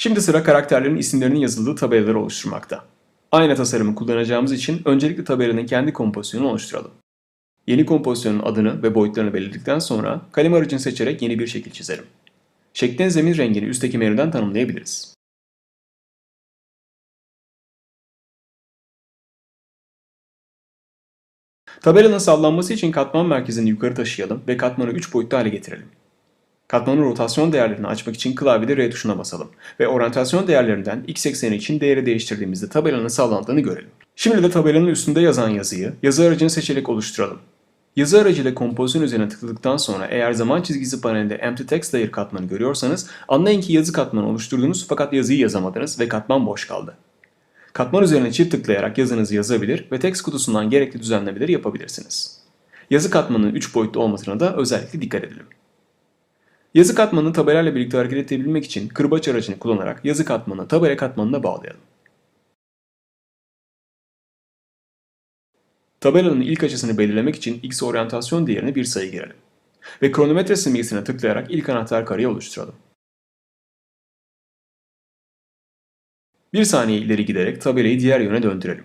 Şimdi sıra karakterlerin isimlerinin yazıldığı tabelaları oluşturmakta. Aynı tasarımı kullanacağımız için öncelikle tabelanın kendi kompozisyonunu oluşturalım. Yeni kompozisyonun adını ve boyutlarını belirledikten sonra kalem aracını seçerek yeni bir şekil çizelim. Şeklin zemin rengini üstteki menüden tanımlayabiliriz. Tabelanın sallanması için katman merkezini yukarı taşıyalım ve katmanı 3 boyutlu hale getirelim. Katmanın rotasyon değerlerini açmak için klavyede R tuşuna basalım ve oryantasyon değerlerinden x ekseni için değeri değiştirdiğimizde tabelanın sallandığını görelim. Şimdi de tabelanın üstünde yazan yazıyı yazı aracını seçerek oluşturalım. Yazı aracıyla kompozisyon üzerine tıkladıktan sonra eğer zaman çizgisi panelinde Empty Text Layer katmanı görüyorsanız anlayın ki yazı katmanı oluşturdunuz fakat yazıyı yazamadınız ve katman boş kaldı. Katman üzerine çift tıklayarak yazınızı yazabilir ve text kutusundan gerekli düzenlemeleri yapabilirsiniz. Yazı katmanının 3 boyutlu olmasına da özellikle dikkat edelim. Yazı katmanını tabelayla birlikte hareket edebilmek için kırbaç aracını kullanarak yazı katmanını tabela katmanına bağlayalım. Tabelanın ilk açısını belirlemek için x oryantasyon değerine bir sayı girelim. Ve kronometre simgesine tıklayarak ilk anahtar kareyi oluşturalım. Bir saniye ileri giderek tabelayı diğer yöne döndürelim.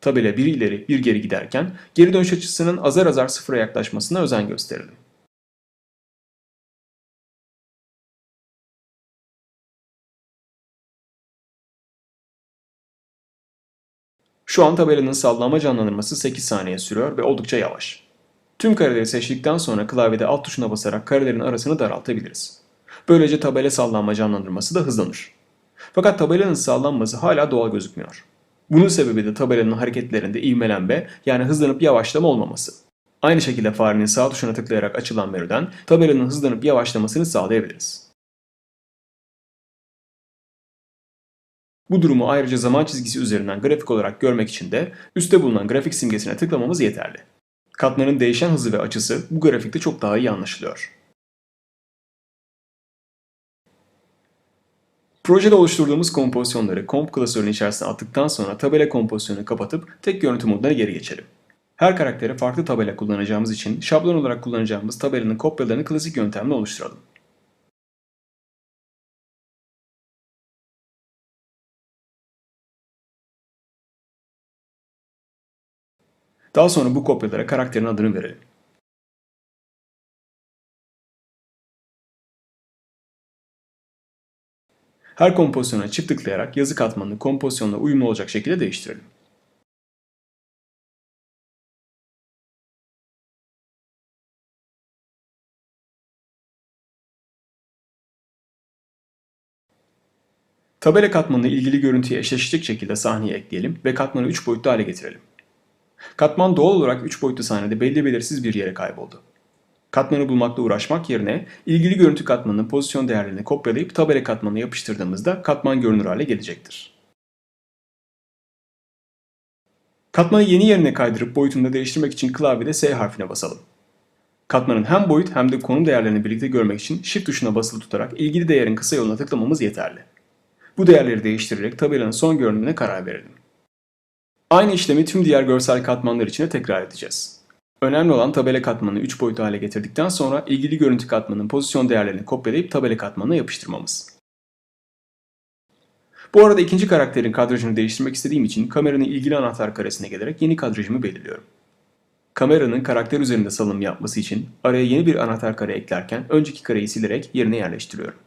Tabela bir ileri bir geri giderken geri dönüş açısının azar azar sıfıra yaklaşmasına özen gösterelim. Şu an tabelanın sallanma canlandırması 8 saniye sürüyor ve oldukça yavaş. Tüm kareleri seçtikten sonra klavyede alt tuşuna basarak karelerin arasını daraltabiliriz. Böylece tabela sallanma canlandırması da hızlanır. Fakat tabelanın sallanması hala doğal gözükmüyor. Bunun sebebi de tabelanın hareketlerinde ivmelenme yani hızlanıp yavaşlama olmaması. Aynı şekilde farenin sağ tuşuna tıklayarak açılan menüden tabelanın hızlanıp yavaşlamasını sağlayabiliriz. Bu durumu ayrıca zaman çizgisi üzerinden grafik olarak görmek için de üstte bulunan grafik simgesine tıklamamız yeterli. Katmanın değişen hızı ve açısı bu grafikte çok daha iyi anlaşılıyor. Projede oluşturduğumuz kompozisyonları komp klasörünün içerisine attıktan sonra tabela kompozisyonunu kapatıp tek görüntü moduna geri geçelim. Her karaktere farklı tabela kullanacağımız için şablon olarak kullanacağımız tabelanın kopyalarını klasik yöntemle oluşturalım. Daha sonra bu kopyalara karakterin adını verelim. Her kompozisyona çift tıklayarak yazı katmanını kompozisyonla uyumlu olacak şekilde değiştirelim. Tabela katmanını ilgili görüntüye eşleşecek şekilde sahneye ekleyelim ve katmanı 3 boyutlu hale getirelim. Katman doğal olarak 3 boyutlu sahnede belli belirsiz bir yere kayboldu. Katmanı bulmakla uğraşmak yerine ilgili görüntü katmanının pozisyon değerlerini kopyalayıp tabela katmanına yapıştırdığımızda katman görünür hale gelecektir. Katmanı yeni yerine kaydırıp boyutunu da değiştirmek için klavyede S harfine basalım. Katmanın hem boyut hem de konum değerlerini birlikte görmek için Shift tuşuna basılı tutarak ilgili değerin kısa yoluna tıklamamız yeterli. Bu değerleri değiştirerek tabelanın son görünümüne karar verelim. Aynı işlemi tüm diğer görsel katmanlar için de tekrar edeceğiz. Önemli olan tabela katmanını 3 boyutlu hale getirdikten sonra ilgili görüntü katmanının pozisyon değerlerini kopyalayıp tabela katmanına yapıştırmamız. Bu arada ikinci karakterin kadrajını değiştirmek istediğim için kameranın ilgili anahtar karesine gelerek yeni kadrajımı belirliyorum. Kameranın karakter üzerinde salınım yapması için araya yeni bir anahtar kare eklerken önceki kareyi silerek yerine yerleştiriyorum.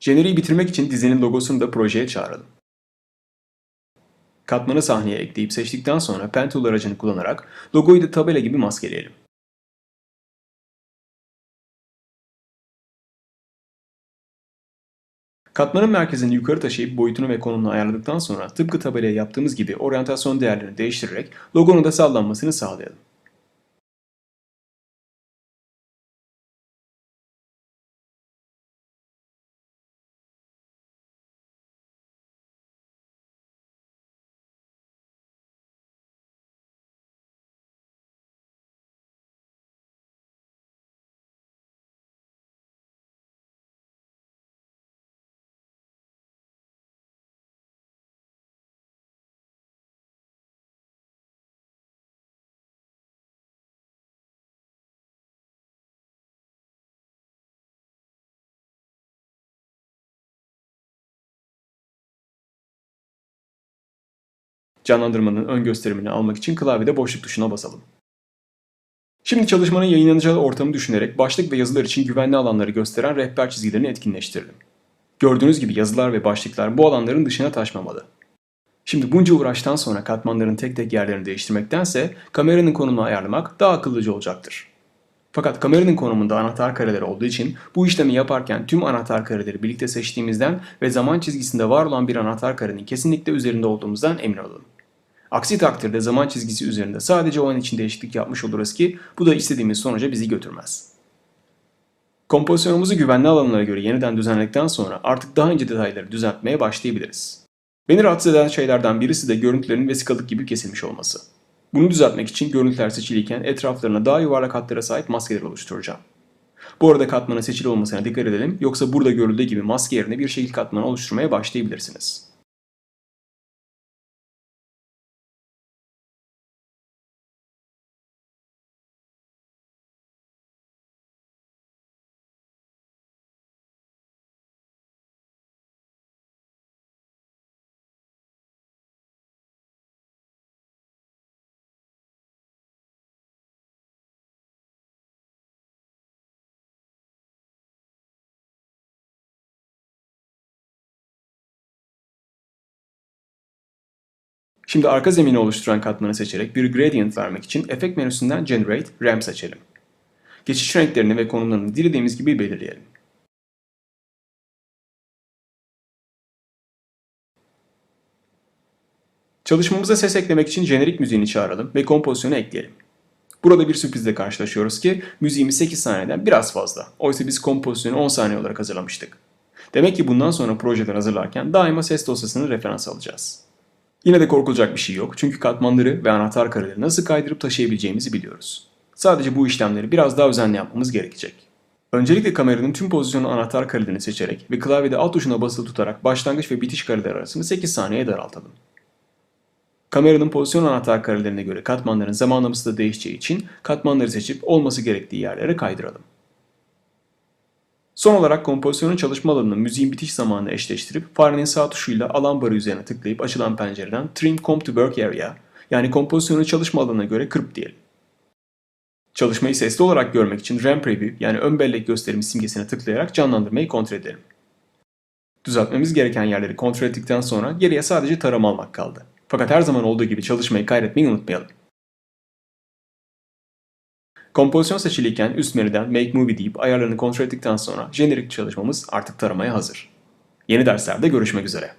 Jeneriği bitirmek için dizinin logosunu da projeye çağıralım. Katmanı sahneye ekleyip seçtikten sonra Pen Tool aracını kullanarak logoyu da tabela gibi maskeleyelim. Katmanın merkezini yukarı taşıyıp boyutunu ve konumunu ayarladıktan sonra tıpkı tabelaya yaptığımız gibi oryantasyon değerlerini değiştirerek logonun da sallanmasını sağlayalım. Canlandırmanın ön gösterimini almak için klavyede boşluk tuşuna basalım. Şimdi çalışmanın yayınlanacağı ortamı düşünerek başlık ve yazılar için güvenli alanları gösteren rehber çizgilerini etkinleştirelim. Gördüğünüz gibi yazılar ve başlıklar bu alanların dışına taşmamalı. Şimdi bunca uğraştan sonra katmanların tek tek yerlerini değiştirmektense kameranın konumunu ayarlamak daha akıllıca olacaktır. Fakat kameranın konumunda anahtar kareleri olduğu için bu işlemi yaparken tüm anahtar kareleri birlikte seçtiğimizden ve zaman çizgisinde var olan bir anahtar karenin kesinlikle üzerinde olduğumuzdan emin olalım. Aksi takdirde zaman çizgisi üzerinde sadece o an için değişiklik yapmış oluruz ki bu da istediğimiz sonuca bizi götürmez. Kompozisyonumuzu güvenli alanlara göre yeniden düzenledikten sonra artık daha ince detayları düzeltmeye başlayabiliriz. Beni rahatsız eden şeylerden birisi de görüntülerin vesikalık gibi kesilmiş olması. Bunu düzeltmek için görüntüler seçiliyken etraflarına daha yuvarlak hatlara sahip maskeler oluşturacağım. Bu arada katmanın seçili olmasına dikkat edelim yoksa burada görüldüğü gibi maske yerine bir şekil katmanı oluşturmaya başlayabilirsiniz. Şimdi arka zemini oluşturan katmanı seçerek bir gradient vermek için efekt menüsünden Generate Ramp seçelim. Geçiş renklerini ve konumlarını dilediğimiz gibi belirleyelim. Çalışmamıza ses eklemek için jenerik müziğini çağıralım ve kompozisyonu ekleyelim. Burada bir sürprizle karşılaşıyoruz ki müziğimiz 8 saniyeden biraz fazla. Oysa biz kompozisyonu 10 saniye olarak hazırlamıştık. Demek ki bundan sonra projeler hazırlarken daima ses dosyasını referans alacağız. Yine de korkulacak bir şey yok çünkü katmanları ve anahtar kareleri nasıl kaydırıp taşıyabileceğimizi biliyoruz. Sadece bu işlemleri biraz daha özenli yapmamız gerekecek. Öncelikle kameranın tüm pozisyonu anahtar karelerini seçerek ve klavyede alt tuşuna basılı tutarak başlangıç ve bitiş kareler arasını 8 saniyeye daraltalım. Kameranın pozisyon anahtar karelerine göre katmanların zamanlaması da değişeceği için katmanları seçip olması gerektiği yerlere kaydıralım. Son olarak kompozisyonun çalışma alanını müziğin bitiş zamanına eşleştirip farenin sağ tuşuyla alan barı üzerine tıklayıp açılan pencereden Trim Comp to Work Area yani kompozisyonun çalışma alanına göre kırp diyelim. Çalışmayı sesli olarak görmek için RAM Preview yani ön bellek gösterimi simgesine tıklayarak canlandırmayı kontrol edelim. Düzeltmemiz gereken yerleri kontrol ettikten sonra geriye sadece tarama almak kaldı. Fakat her zaman olduğu gibi çalışmayı kaydetmeyi unutmayalım. Kompozisyon seçiliyken üst menüden Make Movie deyip ayarlarını kontrol ettikten sonra jenerik çalışmamız artık taramaya hazır. Yeni derslerde görüşmek üzere.